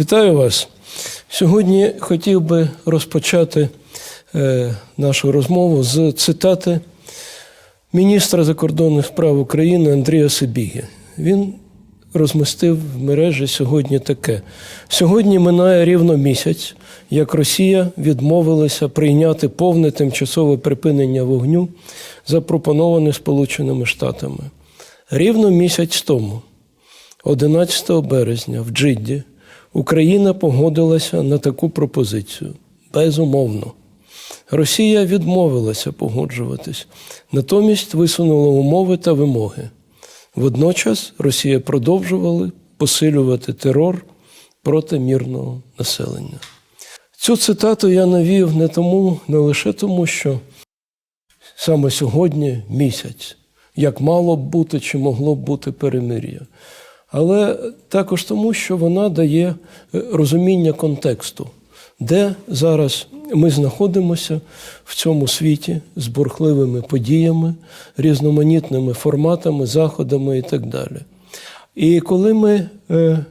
Вітаю вас. Сьогодні хотів би розпочати е, нашу розмову з цитати міністра закордонних справ України Андрія Сибіги. Він розмістив в мережі сьогодні таке: сьогодні минає рівно місяць, як Росія відмовилася прийняти повне тимчасове припинення вогню, запропоноване Сполученими Штатами. Рівно місяць тому, 11 березня, в Джидді, Україна погодилася на таку пропозицію. Безумовно. Росія відмовилася погоджуватись, натомість висунула умови та вимоги. Водночас Росія продовжувала посилювати терор проти мирного населення. Цю цитату я навів не тому, не лише тому, що саме сьогодні місяць, як мало б бути чи могло б бути перемир'я, але також тому, що вона дає е, розуміння контексту, де зараз ми знаходимося в цьому світі з бурхливими подіями, різноманітними форматами, заходами і так далі. І коли ми е,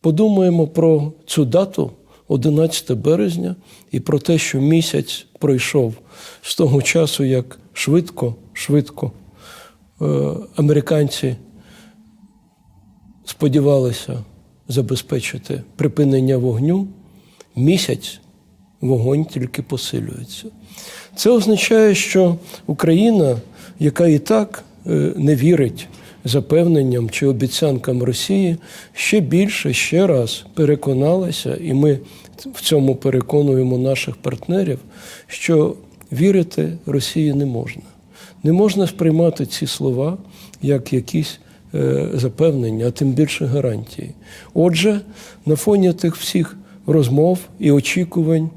подумаємо про цю дату, 11 березня, і про те, що місяць пройшов з того часу, як швидко, швидко е, американці сподівалися забезпечити припинення вогню, місяць вогонь тільки посилюється. Це означає, що Україна, яка і так е, не вірить запевненням чи обіцянкам Росії, ще більше, ще раз переконалася, і ми в цьому переконуємо наших партнерів, що вірити Росії не можна. Не можна сприймати ці слова як якісь запевнення, а тим більше гарантії. Отже, на фоні тих всіх розмов і очікувань,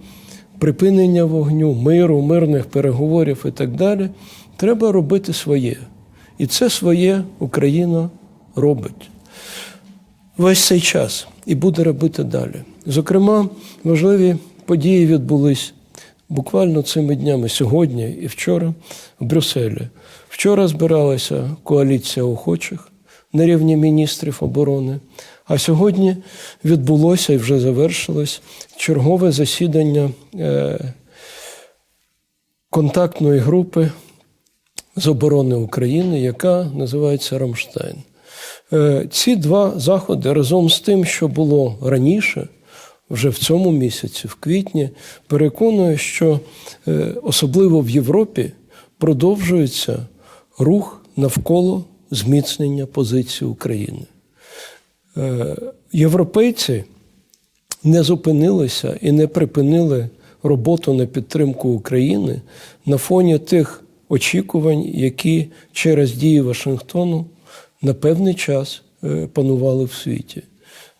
припинення вогню, миру, мирних переговорів і так далі, треба робити своє. І це своє Україна робить весь цей час і буде робити далі. Зокрема, важливі події відбулись буквально цими днями, сьогодні і вчора, в Брюсселі. Вчора збиралася коаліція охочих на рівні міністрів оборони. А сьогодні відбулося і вже завершилось чергове засідання е, контактної групи з оборони України, яка називається Рамштайн. Е, Ці два заходи разом з тим, що було раніше, вже в цьому місяці, в квітні, переконує, що е, особливо в Європі продовжується рух навколо зміцнення позиції України. Е, Європейці не зупинилися і не припинили роботу на підтримку України на фоні тих очікувань, які через дії Вашингтону на певний час е, панували в світі.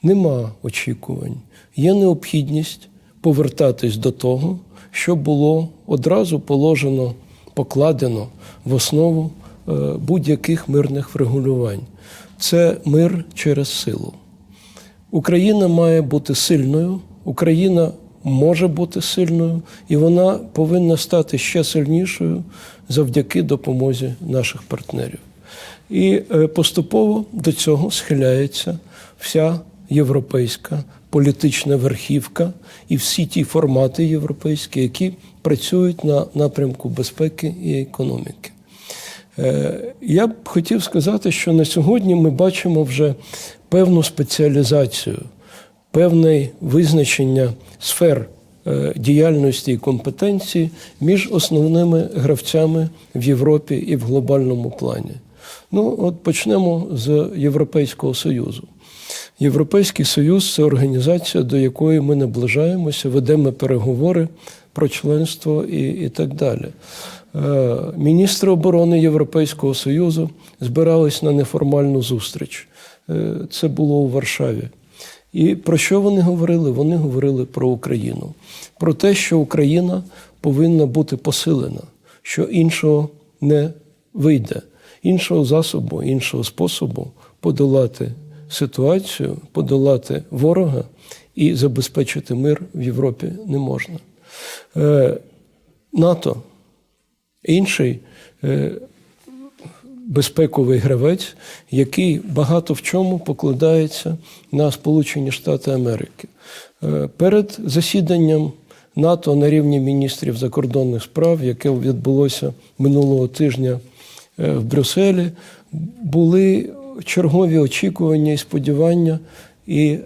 Нема очікувань. Є необхідність повертатись до того, що було одразу положено, покладено в основу будь-яких мирних врегулювань. Це мир через силу. Україна має бути сильною, Україна може бути сильною, і вона повинна стати ще сильнішою завдяки допомозі наших партнерів. І е, поступово до цього схиляється вся європейська політична верхівка і всі ті формати європейські, які працюють на напрямку безпеки і економіки. Е, Я б хотів сказати, що на сьогодні ми бачимо вже певну спеціалізацію, певне визначення сфер е, діяльності і компетенції між основними гравцями в Європі і в глобальному плані. Ну, от почнемо з Європейського Союзу. Європейський Союз це організація, до якої ми наближаємося, ведемо переговори про членство і, і так далі. Е, Міністри оборони Європейського Союзу збирались на неформальну зустріч. Е, Це було у Варшаві. І про що вони говорили? Вони говорили про Україну, про те, що Україна повинна бути посилена, що іншого не вийде, іншого засобу, іншого способу подолати ситуацію, подолати ворога і забезпечити мир в Європі не можна. Е, НАТО інший е, безпековий гравець, який багато в чому покладається на Сполучені Штати Америки. Е, Перед засіданням НАТО на рівні міністрів закордонних справ, яке відбулося минулого тижня е, в Брюсселі, були чергові очікування і сподівання і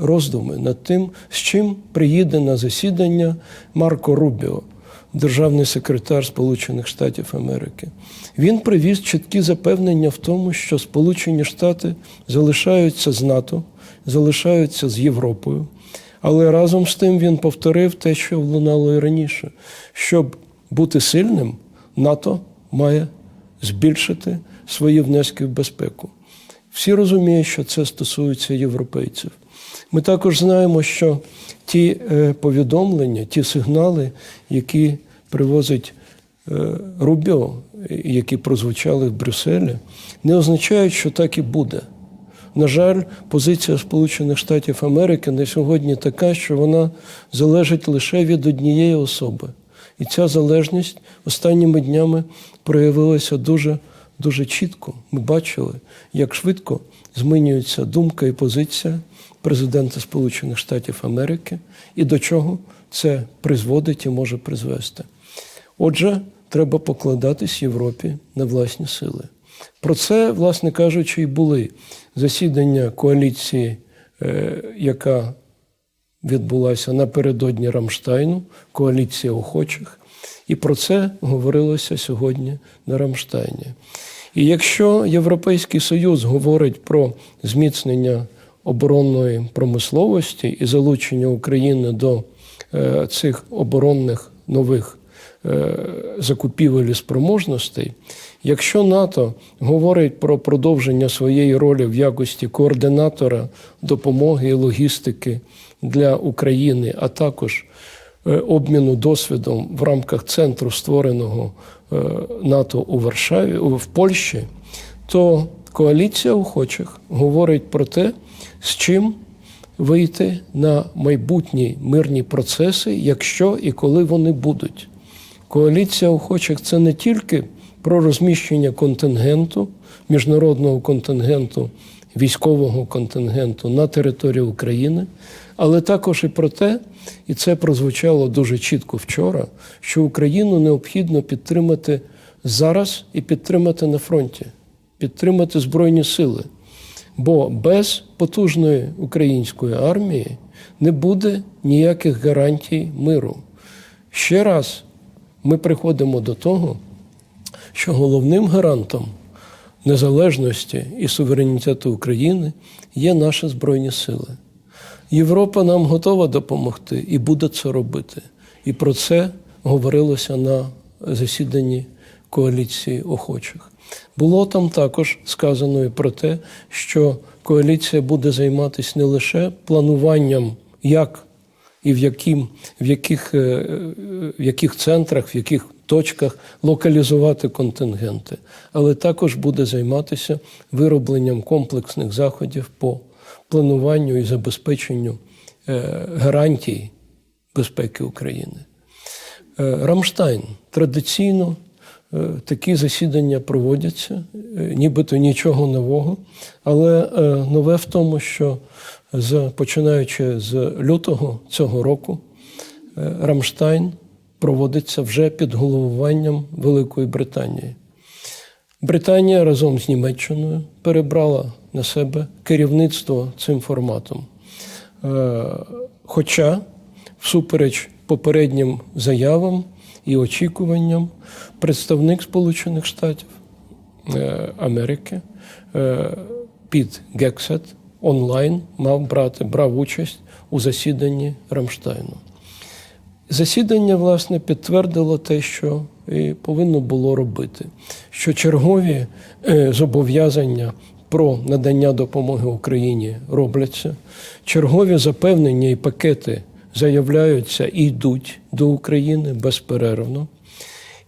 роздуми над тим, з чим приїде на засідання Марко Рубіо, державний секретар Сполучених Штатів Америки. Він привіз чіткі запевнення в тому, що Сполучені Штати залишаються з НАТО, залишаються з Європою. Але разом з тим він повторив те, що лунало і раніше. Щоб бути сильним, НАТО має збільшити свої внески в безпеку. Всі розуміють, що це стосується європейців. Ми також знаємо, що ті е, повідомлення, ті сигнали, які привозить е, Рубіо, які прозвучали в Брюсселі, не означають, що так і буде. На жаль, позиція Сполучених Штатів Америки на сьогодні така, що вона залежить лише від однієї особи. І ця залежність останніми днями проявилася дуже дуже чітко. Ми бачили, як швидко змінюється думка і позиція президента Сполучених Штатів Америки і до чого це призводить і може призвести. Отже, треба покладатись Європі на власні сили. Про це, власне кажучи, і були засідання коаліції, е, яка відбулася напередодні Рамштайну, коаліція охочих. І про це говорилося сьогодні на Рамштайні. І якщо Європейський Союз говорить про зміцнення оборонної промисловості і залучення України до е, цих оборонних нових е, закупівель спроможностей, якщо НАТО говорить про продовження своєї ролі в якості координатора допомоги і логістики для України, а також обміну досвідом в рамках центру створеного е, НАТО у Варшаві в Польщі, то коаліція охочих говорить про те, з чим вийти на майбутні мирні процеси, якщо і коли вони будуть. Коаліція охочих це не тільки про розміщення контингенту, міжнародного контингенту, військового контингенту на території України, але також і про те, і це прозвучало дуже чітко вчора, що Україну необхідно підтримати зараз і підтримати на фронті, підтримати Збройні сили. Бо без потужної української армії не буде ніяких гарантій миру. Ще раз ми приходимо до того, що головним гарантом незалежності і суверенітету України є наші Збройні Сили. Європа нам готова допомогти і буде це робити. І про це говорилося на засіданні коаліції охочих. Було там також сказано і про те, що коаліція буде займатися не лише плануванням, як і в, яким, в, яких, е, в яких центрах, в яких точках локалізувати контингенти, але також буде займатися виробленням комплексних заходів по плануванню і забезпеченню е, гарантій безпеки України. Е, Рамштайн традиційно такі засідання проводяться, нібито нічого нового, але нове в тому, що з починаючи з лютого цього року, Рамштайн проводиться вже під головуванням Великої Британії. Британія разом з Німеччиною перебрала на себе керівництво цим форматом. Хоча, всупереч попереднім заявам і очікуванням, представник Сполучених Штатів Америки під Гексет онлайн мав брати, брав участь у засіданні Рамштайну. Засідання, власне, підтвердило те, що і повинно було робити, що чергові е, зобов'язання про надання допомоги Україні робляться, чергові запевнення і пакети заявляються і йдуть до України безперервно.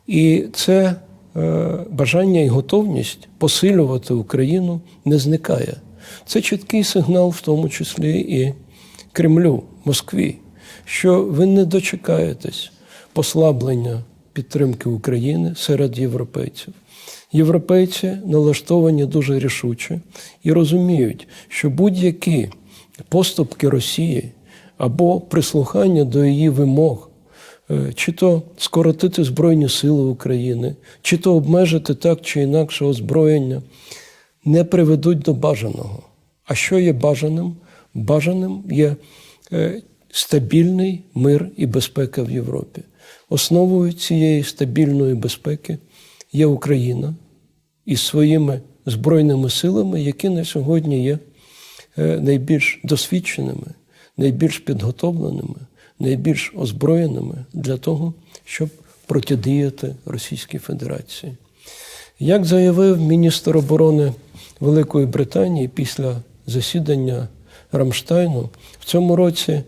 І це е, бажання і готовність посилювати Україну не зникає. Це чіткий сигнал, в тому числі і Кремлю, Москві, що ви не дочекаєтесь послаблення підтримки України серед європейців. Європейці налаштовані дуже рішуче і розуміють, що будь-які поступки Росії або прислухання до її вимог, е, чи то скоротити Збройні Сили України, чи то обмежити так чи інакше озброєння, не приведуть до бажаного. А що є бажаним? Бажаним є е, стабільний мир і безпека в Європі. Основою цієї стабільної безпеки є Україна із своїми збройними силами, які на сьогодні є е, найбільш досвідченими, найбільш підготовленими, найбільш озброєними для того, щоб протидіяти Російській Федерації. Як заявив міністр оборони Великої Британії після засідання Рамштайну, в цьому році е,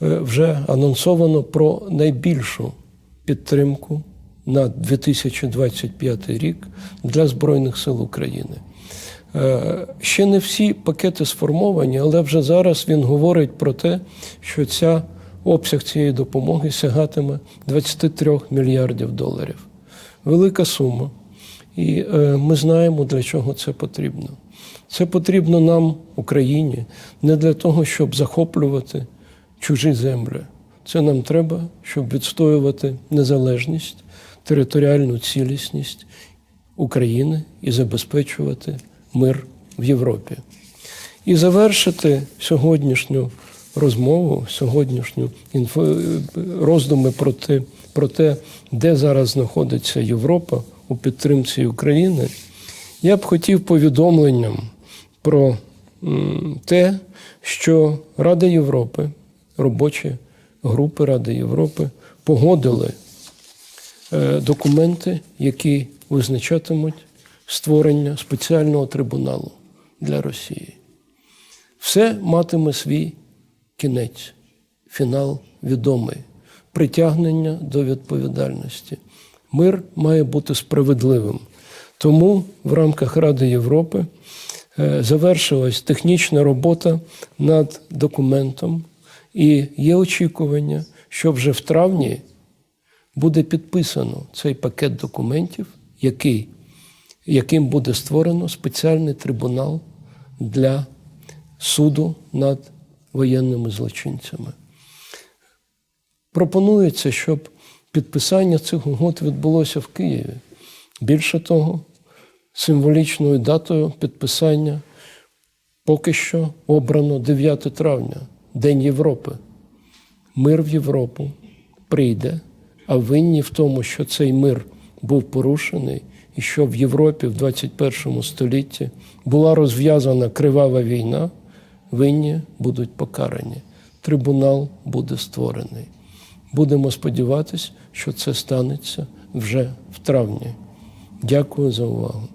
вже анонсовано про найбільшу підтримку на 2025 рік для Збройних сил України. Е, Ще не всі пакети сформовані, але вже зараз він говорить про те, що ця обсяг цієї допомоги сягатиме 23 мільярдів доларів. Велика сума. І е, ми знаємо, для чого це потрібно. Це потрібно нам, Україні, не для того, щоб захоплювати чужі землі. Це нам треба, щоб відстоювати незалежність, територіальну цілісність України і забезпечувати мир в Європі. І завершити сьогоднішню розмову, сьогоднішню інфо... роздуми про те, про те, де зараз знаходиться Європа у підтримці України, я б хотів повідомленням про те, що Рада Європи, робочі групи Ради Європи погодили е, документи, які визначатимуть створення спеціального трибуналу для Росії. Все матиме свій кінець, фінал відомий, притягнення до відповідальності. Мир має бути справедливим. Тому в рамках Ради Європи е, завершилась технічна робота над документом, і є очікування, що вже в травні буде підписано цей пакет документів, який, яким буде створено спеціальний трибунал для суду над воєнними злочинцями. Пропонується, щоб підписання цих угод відбулося в Києві. Більше того, символічною датою підписання поки що обрано 9 травня, День Європи. Мир в Європу прийде, а винні в тому, що цей мир був порушений, і що в Європі в 21 столітті була розв'язана кривава війна, винні будуть покарані. Трибунал буде створений. Будемо сподіватися, що це станеться вже в травні. Дякую за увагу.